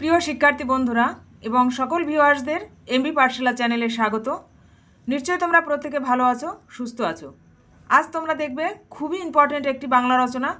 প্রিয় শিক্ষার্থী বন্ধুরা এবং সকল ভিউয়ার্সদের এমবি পাঠশালা চ্যানেলে স্বাগত। নিশ্চয়ই তোমরা প্রত্যেকে ভালো আছো, সুস্থ আছো। আজ তোমরা দেখবে খুবই ইম্পর্ট্যান্ট একটি বাংলা রচনা।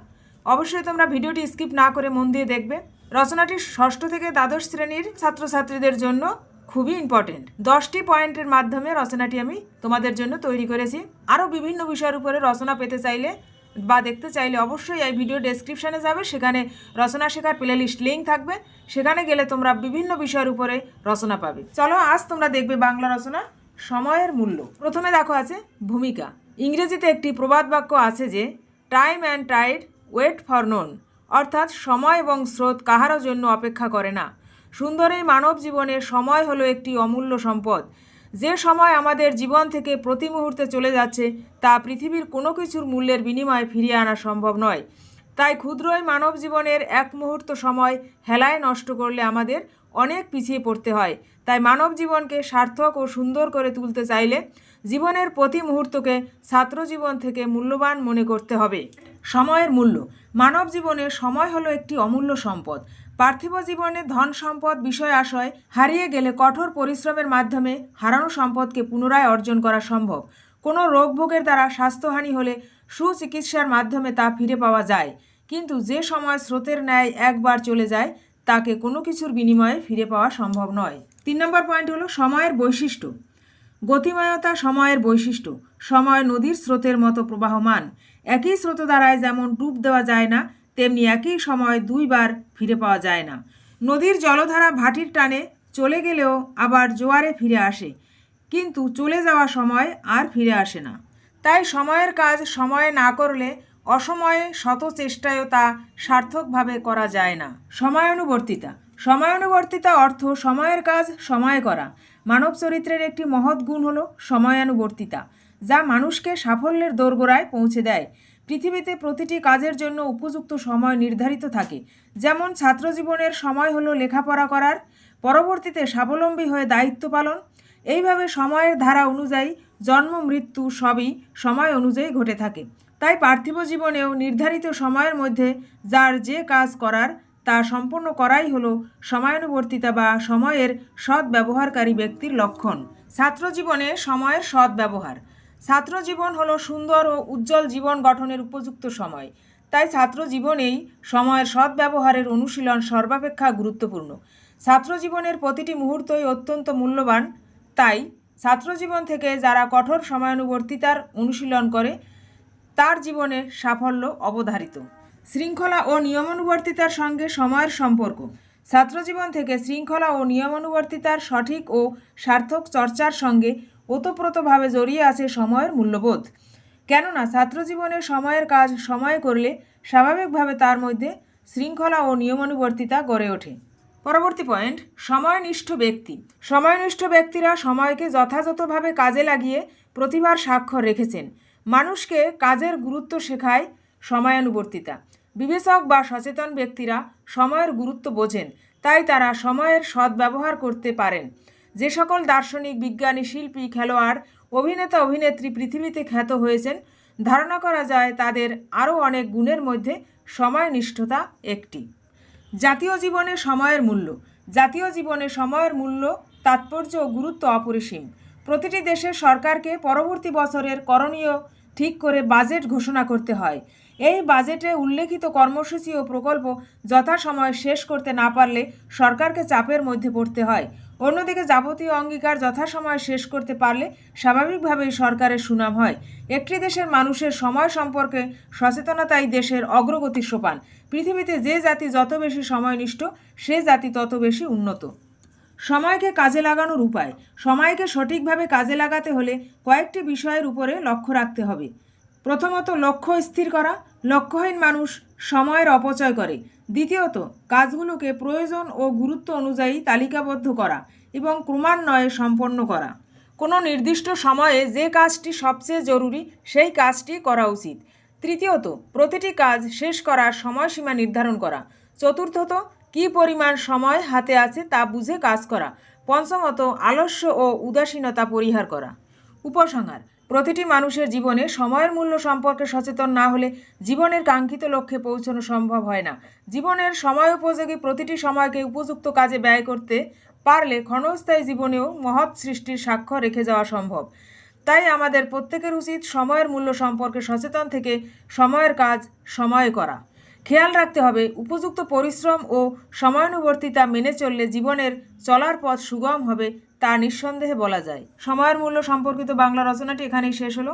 অবশ্যই তোমরা ভিডিওটি স্কিপ না করে মন দিয়ে দেখবে। রচনাটি ষষ্ঠ থেকে দ্বাদশ শ্রেণির ছাত্রছাত্রীদের জন্য খুবই ইম্পর্টেন্ট দশটি পয়েন্টের মাধ্যমে রচনাটি আমি তোমাদের জন্য তৈরি করেছি। আরও বিভিন্ন বিষয়ের উপরে রচনা পেতে চাইলে বা দেখতে চাইলে অবশ্যই এই ভিডিও ডেসক্রিপশানে যাবে। সেখানে রচনা শেখার প্লেলিস্ট লিঙ্ক থাকবে। সেখানে গেলে তোমরা বিভিন্ন বিষয়ের উপরে রচনা পাবে। চলো, আজ তোমরা দেখবে বাংলা রচনা সময়ের মূল্য। প্রথমে দেখো আছে ভূমিকা। ইংরেজিতে একটি প্রবাদ বাক্য আছে যে time and tide wait for none অর্থাৎ সময় এবং স্রোত কাহারও জন্য অপেক্ষা করে না। সুন্দর এই মানব জীবনে সময় হলো একটি অমূল্য সম্পদ। যে সময় আমাদের জীবন থেকে প্রতি মুহূর্তে চলে যাচ্ছে, তা পৃথিবীর কোনো কিছুর মূল্যের বিনিময়ে ফিরিয়ে আনা সম্ভব নয়। তাই ক্ষুদ্রই মানব জীবনের এক মুহূর্ত সময় হেলায় নষ্ট করলে আমাদের অনেক পিছিয়ে পড়তে হয়। তাই মানব জীবনকে সার্থক ও সুন্দর করে তুলতে চাইলে জীবনের প্রতি মুহূর্তকে ছাত্র জীবন থেকে মূল্যবান মনে করতে হবে। সময়ের মূল্য। মানব জীবনে সময় হলো একটি অমূল্য সম্পদ। পার্থিব জীবনে ধন সম্পদ বিষয় আশয় হারিয়ে গেলে কঠোর পরিশ্রমের মাধ্যমে হারানো সম্পদকে পুনরায় অর্জন করা সম্ভব। কোনো রোগ ভোগের দ্বারা স্বাস্থ্যহানি হলে সুচিকিৎসার মাধ্যমে তা ফিরে পাওয়া যায়। কিন্তু যে সময় স্রোতের ন্যায় একবার চলে যায়, তাকে কোনো কিছুর বিনিময়ে ফিরে পাওয়া সম্ভব নয়। তিন নম্বর পয়েন্ট হলো সময়ের বৈশিষ্ট্য। গতিময়তা সময়ের বৈশিষ্ট্য। সময় নদীর স্রোতের মতো প্রবাহমান। একই স্রোত দ্বারায় যেমন ডুব দেওয়া যায় না তেমনি একই সময় দুইবার ফিরে পাওয়া যায় না। নদীর জলধারা ভাটির টানে চলে গেলেও আবার জোয়ারে ফিরে আসে। কিন্তু চলে যাওয়া সময় আর ফিরে আসে না। তাই সময়ের কাজ সময়ে না করলে অসময়ে শত চেষ্টায়ও তা সার্থকভাবে করা যায় না। সময়ানুবর্তিতা। সময়ানুবর্তিতা অর্থ সময়ের কাজ সময়ে করা। মানব চরিত্রের একটি মহৎ গুণ হলো সময়ানুবর্তিতা, যা মানুষকে সাফল্যের দোরগোড়ায় পৌঁছে দেয়। পৃথিবীতে প্রতিটি কাজের জন্য উপযুক্ত সময় নির্ধারিত থাকে। যেমন, ছাত্রজীবনের সময় হলো লেখাপড়া করার, পরবর্তীতে স্বাবলম্বী হয়ে দায়িত্ব পালন। এইভাবে সময়ের ধারা অনুযায়ী জন্ম, মৃত্যু সবই সময় অনুযায়ী ঘটে থাকে। তাই পার্থিব জীবনেও নির্ধারিত সময়ের মধ্যে যার যে কাজ করার, তা সম্পন্ন করাই হলো সময়ানুবর্তিতা বা সময়ের সৎ ব্যবহারকারী ব্যক্তির লক্ষণ। ছাত্র জীবনে সময়ের সৎ ব্যবহার ছাত্র জীবন হলো সুন্দর ও উজ্জ্বল জীবন গঠনের উপযুক্ত সময়। তাই ছাত্র জীবনেই সময়ের সৎ ব্যবহারের অনুশীলন সর্বাপেক্ষা গুরুত্বপূর্ণ। ছাত্র জীবনের প্রতিটি মুহূর্তই অত্যন্ত মূল্যবান। তাই ছাত্রজীবন থেকে যারা কঠোর সময়ানুবর্তিতার অনুশীলন করে, তার জীবনের সাফল্য অবধারিত। শৃঙ্খলা ও নিয়মানুবর্তিতার সঙ্গে সময়ের সম্পর্ক। ছাত্রজীবন থেকে শৃঙ্খলা ও নিয়মানুবর্তিতার সঠিক ও সার্থক চর্চার সঙ্গে ওতপ্রোতভাবে জড়িয়ে আছে সময়ের মূল্যবোধ। কেননা ছাত্রজীবনে সময়ের কাজ সময়ে করলে স্বাভাবিকভাবে তার মধ্যে শৃঙ্খলা ও নিয়মানুবর্তিতা গড়ে ওঠে। পরবর্তী পয়েন্ট, সময়নিষ্ঠ ব্যক্তি। সময়নিষ্ঠ ব্যক্তিরা সময়কে যথাযথভাবে কাজে লাগিয়ে প্রতিভার স্বাক্ষর রেখেছেন। মানুষকে কাজের গুরুত্ব শেখায় সময়ানুবর্তিতা। বিবেচক বা সচেতন ব্যক্তিরা সময়ের গুরুত্ব বোঝেন, তাই তারা সময়ের সদ্ব্যবহার করতে পারেন। যে সকল দার্শনিক, বিজ্ঞানী, শিল্পী, খেলোয়াড়, অভিনেতা, অভিনেত্রী পৃথিবীতে খ্যাত হয়েছেন, ধারণা করা যায় তাদের আরও অনেক গুণের মধ্যে সময়নিষ্ঠতা একটি। জাতীয় জীবনে সময়ের মূল্য। জাতীয় জীবনে সময়ের মূল্য, তাৎপর্য ও গুরুত্ব অপরিসীম। প্রতিটি দেশের সরকারকে পরবর্তী বছরের করণীয় ঠিক করে বাজেট ঘোষণা করতে হয়। এই বাজেটে উল্লেখিত কর্মসূচি ও প্রকল্প যথাসময়ে শেষ করতে না পারলে সরকারকে চাপের মধ্যে পড়তে হয়। অন্যদিকে যাবতীয় অঙ্গীকার যথাসময়ে শেষ করতে পারলে স্বাভাবিকভাবেই সরকারের সুনাম হয়। একটি দেশের মানুষের সময় সম্পর্কে সচেতনতাই দেশের অগ্রগতির সোপান। পৃথিবীতে যে জাতি যত বেশি সময়নিষ্ঠ, সে জাতি তত বেশি উন্নত। সময়কে কাজে লাগানোর উপায়। সময়কে সঠিকভাবে কাজে লাগাতে হলে কয়েকটি বিষয়ের উপরে লক্ষ্য রাখতে হবে। প্রথমত লক্ষ্য স্থির করা, লক্ষ্যহীন মানুষ সময়ের অপচয় করে। দ্বিতীয়ত, কাজগুলোকে প্রয়োজন ও গুরুত্ব অনুযায়ী তালিকাবদ্ধ করা এবং ক্রমান্বয়ে সম্পন্ন করা। কোনো নির্দিষ্ট সময়ে যে কাজটি সবচেয়ে জরুরি, সেই কাজটি করা উচিত। তৃতীয়ত, প্রতিটি কাজ শেষ করার সময়সীমা নির্ধারণ করা। চতুর্থত, কি পরিমাণ সময় হাতে আছে তা বুঝে কাজ করা। পঞ্চমত, আলস্য ও উদাসীনতা পরিহার করা। উপসংহার প্রতিটি মানুষের জীবনে সময়ের মূল্য সম্পর্কে সচেতন না হলে জীবনের কাঙ্ক্ষিত লক্ষ্যে পৌঁছানো সম্ভব হয় না। জীবনের সময় উপযোগী প্রতিটি সময়কে উপযুক্ত কাজে ব্যয় করতে পারলে ক্ষণস্থায়ী জীবনেও মহৎ সৃষ্টির সাক্ষ্য রেখে যাওয়া সম্ভব। তাই আমাদের প্রত্যেকের উচিত সময়ের মূল্য সম্পর্কে সচেতন থেকে সময়ের কাজ সময়ে করা। খেয়াল রাখতে হবে, উপযুক্ত পরিশ্রম ও সময়ানুবর্তিতা মেনে চললে জীবনের চলার পথ সুগম হবে তা নিঃসন্দেহে বলা যায়। সময়ের মূল্য সম্পর্কিত বাংলা রচনাটি এখানেই শেষ হলো।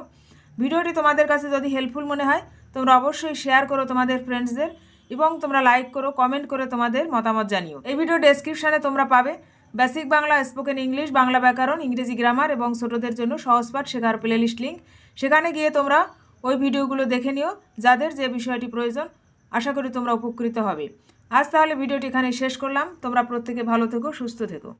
ভিডিওটি তোমাদের কাছে যদি হেল্পফুল মনে হয়, তোমরা অবশ্যই শেয়ার করো তোমাদের ফ্রেন্ডসদের এবং তোমরা লাইক করো কমেন্ট করে তোমাদের মতামত জানিও। এই ভিডিও ডেসক্রিপশানে তোমরা পাবে basic Bangla spoken English Bangla ব্যাকরণ ইংরেজি গ্রামার এবং ছোটদের জন্য সহজ পাঠ শেখার প্লেলিস্ট লিঙ্ক সেখানে গিয়ে তোমরা ওই ভিডিওগুলো দেখে নিও, যাদের যে বিষয়টি প্রয়োজন। আশা করি তোমরা উপকৃত হবে। আজ তাহলে ভিডিওটি এখানে শেষ করলাম। তোমরা প্রত্যেকে ভালো থেকো, সুস্থ থেকো।